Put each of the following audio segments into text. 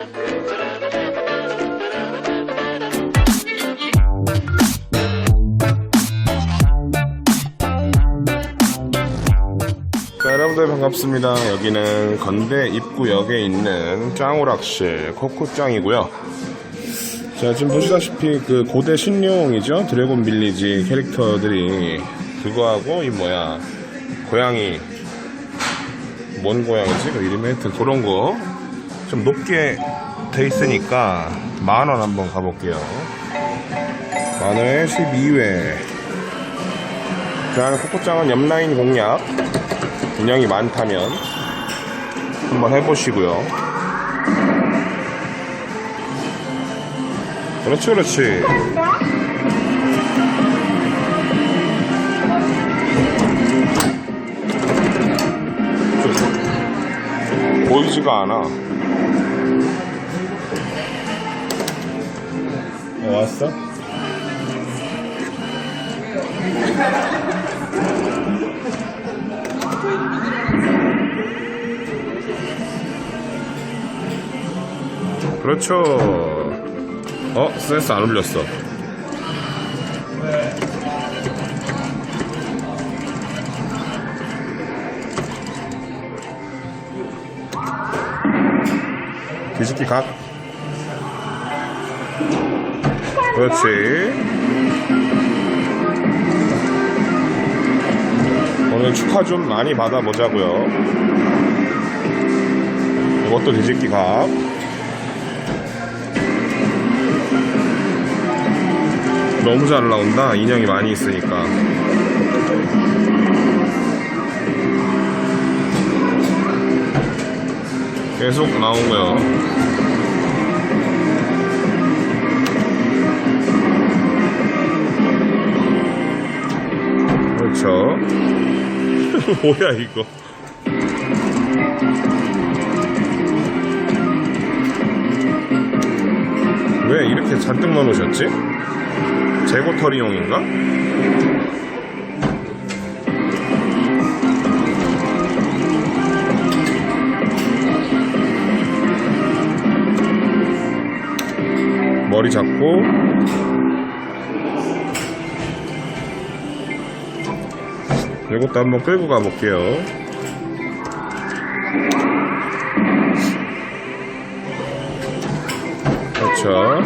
자, 여러분들 반갑습니다. 여기는 건대 입구역에 있는 짱오락실 코코짱이고요. 자, 지금 보시다시피 그 고대 신룡이죠? 드래곤 빌리지 캐릭터들이 그거하고 이 뭐야 고양이 뭔 고양이지? 그 이름이 하여튼 그런 거 좀 높게 돼 있으니까 만 원 한번 가볼게요. 만 원에 12회. 자, 코코짱은 옆라인 공략. 분량이 많다면 한번 해보시고요. 그렇지, 그렇지. 좀 보이지가 않아. 왔어? 그렇죠. 어, 센스 안 울렸어. 뒤집기 각. 그렇지. 오늘 축하 좀 많이 받아보자고요. 이것도 뒤집기 각. 너무 잘 나온다. 인형이 많이 있으니까. 계속 나오고요. 뭐야 이거? 왜 이렇게 잔뜩 넣어놓으셨지? 재고터리용인가? 머리 잡고 이것도 한번 끌고 가볼게요. 그렇죠.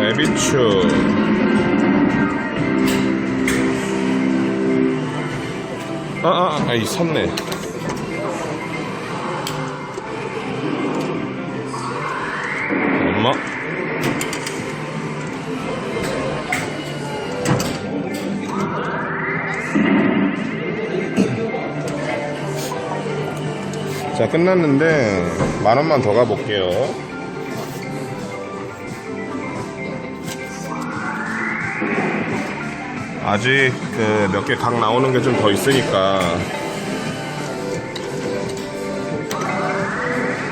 에비추 아아 아이 섰네 엄마 자 끝났는데 만 원만 더 가볼게요. 아직 그 몇 개 각 나오는 게 좀 더 있으니까.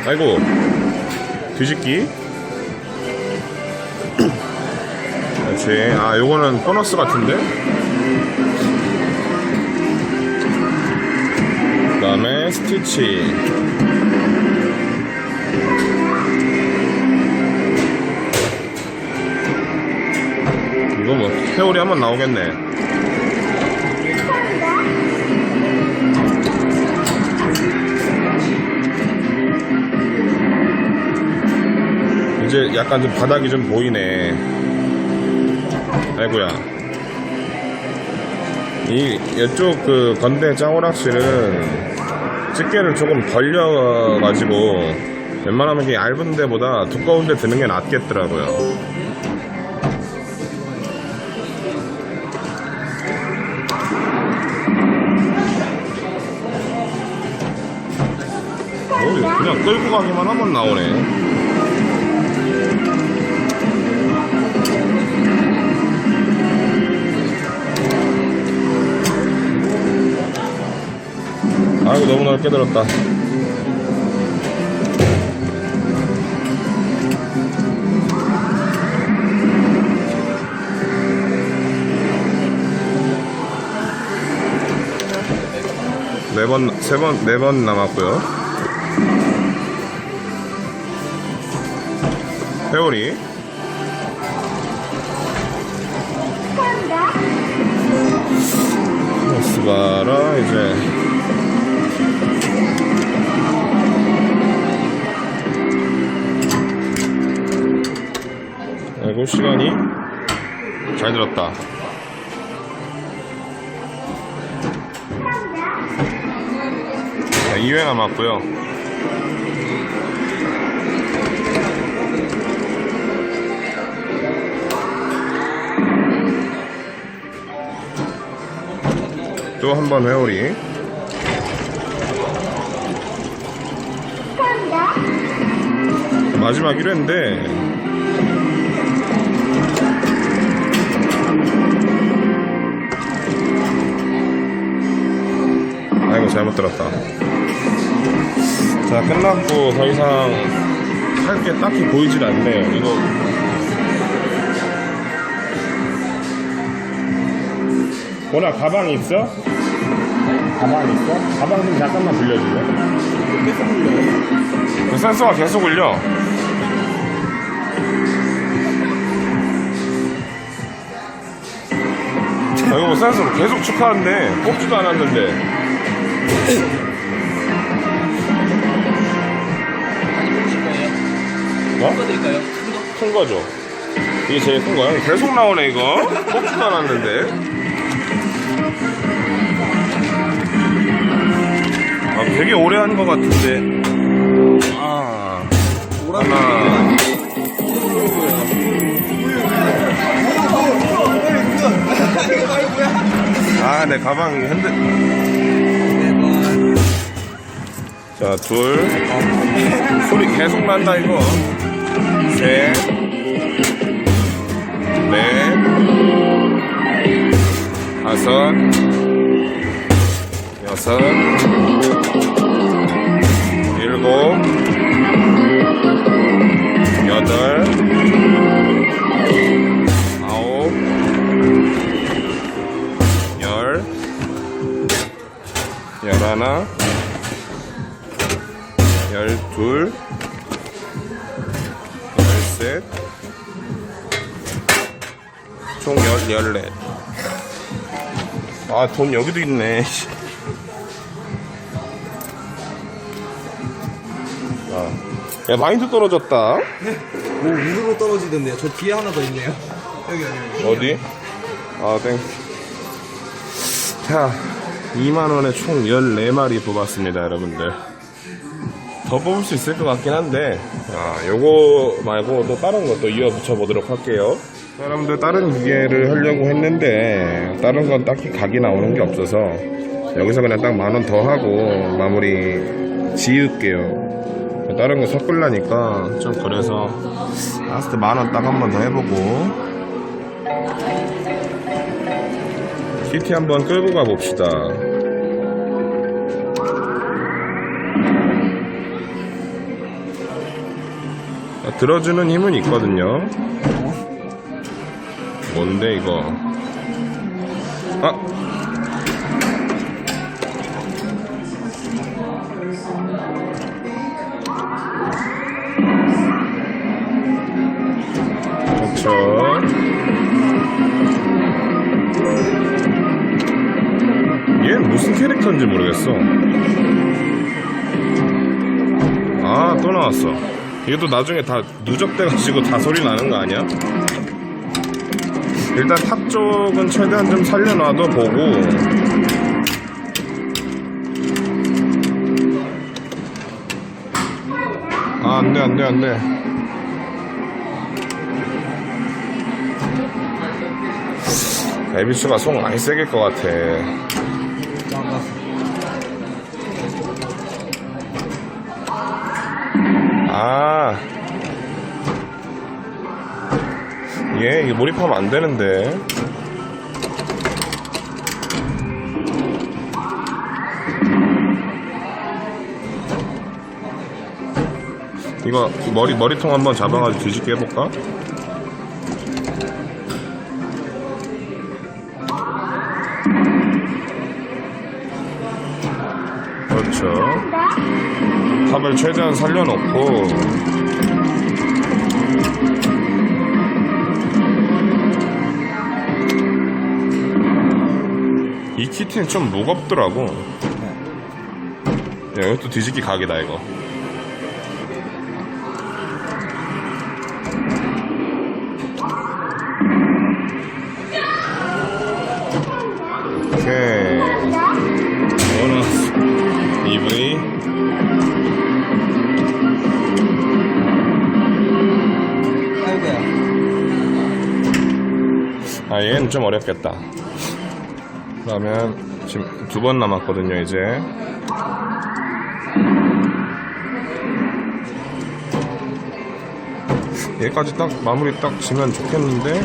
아이고 뒤집기. 그렇지. 아 요거는 보너스 같은데 다음에 스티치. 이거 뭐 회오리 한번 나오겠네. 이제 약간 좀 바닥이 좀 보이네. 아이고야. 이 이쪽 그 건대 짱오락실은 집게를 조금 벌려가지고 웬만하면 이게 얇은 데보다 두꺼운 데 드는 게 낫겠더라고요 오, 그냥 끌고 가기만 하면 나오네. 아이고, 너무 넓게 들었다. 네. 네 번, 세 번, 네 번 남았고요. 회오리. 스바라, 이제. 시간이 잘 들었다. 자, 2회 남았고요. 또 한 번 회오리. 마지막 1회인데 이고 잘못 들었다. 자 끝났고 더 이상 할 게 딱히 보이질 않네요. 이거 보나 가방 있어? 가방 있어? 가방 좀 잠깐만 빌려줄래? 계속 불려요. 그 센서가 계속 울려. 아, 이거 뭐 센서 계속 축하하는데 뽑지도 않았는데. 뭐? 드릴까요? 큰 거? 큰 거죠. 이게 제일 큰 거야. 계속 나오네 이거. 뽑지도 않았는데. 아, 되게 오래 한것 같은데. 아, 하나. 아, 내 가방이 핸들. 자, 둘. 소리 계속 난다, 이거. 셋. 넷. 다섯. 여섯. 일곱. 여덟. 아홉. 열. 열하나. 열둘. 열셋. 총 열, 열넷. 아, 돈 여기도 있네. 씨. 아. 야, 마인드 떨어졌다. 오, 우르르 떨어지던데요. 저 뒤에 하나 더 있네요. 여기, 여기. 어디? 아, 땡. 자, 2만원에 총 14마리 뽑았습니다, 여러분들. 더 뽑을 수 있을 것 같긴 한데, 아, 요거 말고 또 다른 것도 이어 붙여 보도록 할게요. 자, 여러분들, 다른 기계를 하려고 했는데, 다른 건 딱히 각이 나오는 게 없어서, 여기서 그냥 딱 만 원 더 하고, 마무리 지을게요. 다른 거 섞으려니까, 좀 그래서, 라스트 만 원 딱 한 번 더 해보고, CT 한번 끌고 가봅시다. 들어주는 힘은 있거든요. 뭔데 이거? 아! 그렇죠. 얘 무슨 캐릭터인지 모르겠어. 아, 또 나왔어. 이것도 나중에 다 누적돼가지고 다 소리 나는 거 아니야? 일단 탑 쪽은 최대한 좀 살려놔도 보고. 아, 안 돼, 안 돼, 안 돼. 에비스가 속 많이 세길 것 같아. 아. 얘, 이게 몰입하면 안 되는데. 이거 머리, 머리통 한번 잡아가지고 뒤집게 해볼까? 그렇죠. 탑을 최대한 살려놓고 이 키트는 좀 무겁더라고. 야, 이것도 뒤집기 각이다 이거. 아 얘는 좀 어렵겠다. 그러면 지금 두 번 남았거든요 이제. 얘까지 딱 마무리 딱 지면 좋겠는데?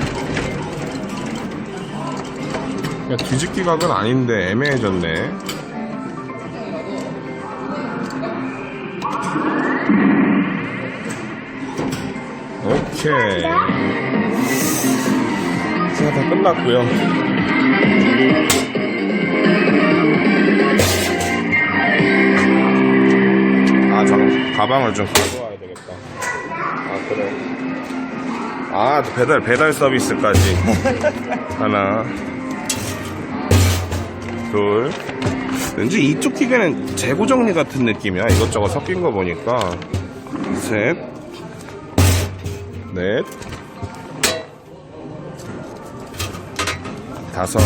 야, 뒤집기 각은 아닌데 애매해졌네. 오케이 제가 다 끝났고요. 아, 잠깐 가방을 좀 갖고 와야 되겠다. 아, 그래. 아, 배달 배달 서비스까지 하나, 둘. 왠지 이쪽 기계는 재고 정리 같은 느낌이야. 이것저것 섞인 거 보니까 셋, 넷, 다섯.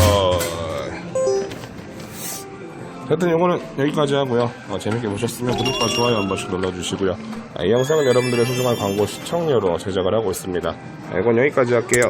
하여튼 이거는 여기까지 하고요. 어, 재밌게 보셨으면 구독과 좋아요 한 번씩 눌러주시고요. 아, 이 영상은 여러분들의 소중한 광고 시청료로 제작을 하고 있습니다. 아, 이건 여기까지 할게요.